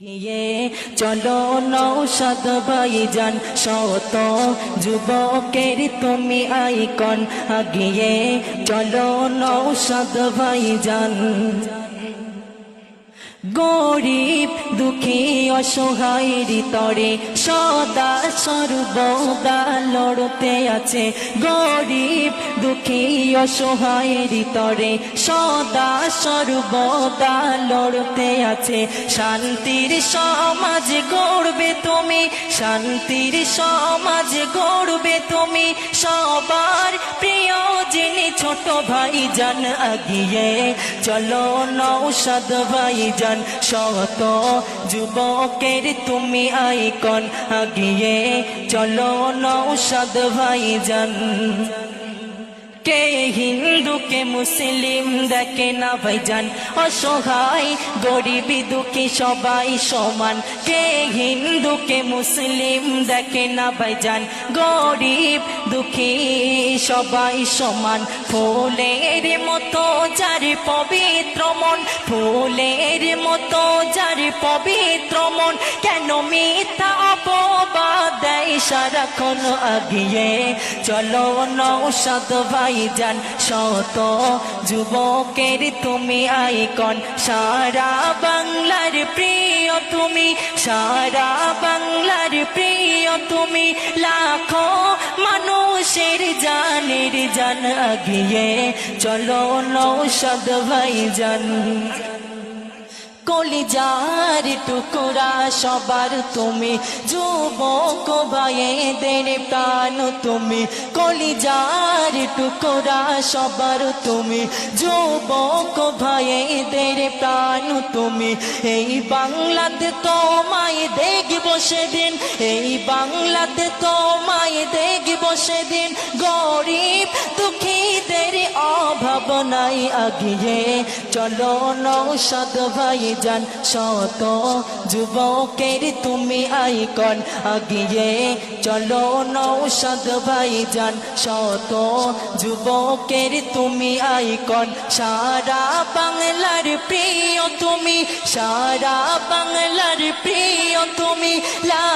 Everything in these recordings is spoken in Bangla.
গিয়ে চলো নৌসদ ভাইজান শত যুবকের তুমি আইকন আগিয়ে চলো নৌসদ ভাইজান। গরিব, দুঃখী অসহায়ের তরে সদা সর্বদা লড়তে আছে। গরিব, দুঃখী অসহায়ের তরে সদা সর্বদা লড়তে আছে। শান্তির সমাজ গড়বে তুমি, শান্তির সমাজ গড়বে তুমি, সবার ছোট ভাই যান আগিয়ে, চলো নৌসদ ভাই যান শত যুবকের তুমি আইকন আগিয়ে, চলো নৌসদ ভাই জান কে হিন্দু কে মুসলিম দেখে না ভাইজান অসহায় গরিবি দুঃখী সবাই সমান কে হিন্দু কে মুসলিম দেখে না ভাইজান গরিব দুঃখী সবাই সমান ফুলের মতো যার পবিত্র মন ফুলের মতো যার পবিত্র মন কেন মিথ্যা দেয় সারাক্ষণ আগিয়ে চলো নৌসদ ভাইজান, শত যুবকের তুমি আইকন। সারা বাংলার প্রিয় তুমি, সারা বাংলার প্রিয় তুমি, লাখো মানুষের জানের জান আগিয়ে চলো নৌসদ ভাইজান। কলিজার টুকরা সবার তুমি, যুবক ভাইদের প্রাণ তুমি। কলিজার টুকরা সবার তুমি, যুবক ভাইদের প্রাণ তুমি। এই বাংলাতে তোমায় দেখব সেদিন, এই বাংলাতে তোমায় সেদিন গরিব দুঃখীদের অভাব নাই আগিয়ে চলো নৌসদ ভাই যান শত যুবকের তুমি আইকন আগিয়ে। চলো নৌসদ ভাই যান শত যুবকের তুমি আইকন। সারা বাংলার প্রিয় তুমি, সারা বাংলার প্রিয় তুমি লাখো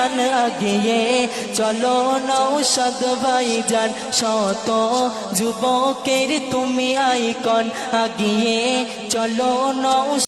জান আগিয়ে। চলো নৌসদ ভাই যান শত যুবকের তুমি আইকন আগিয়ে। চলো নৌ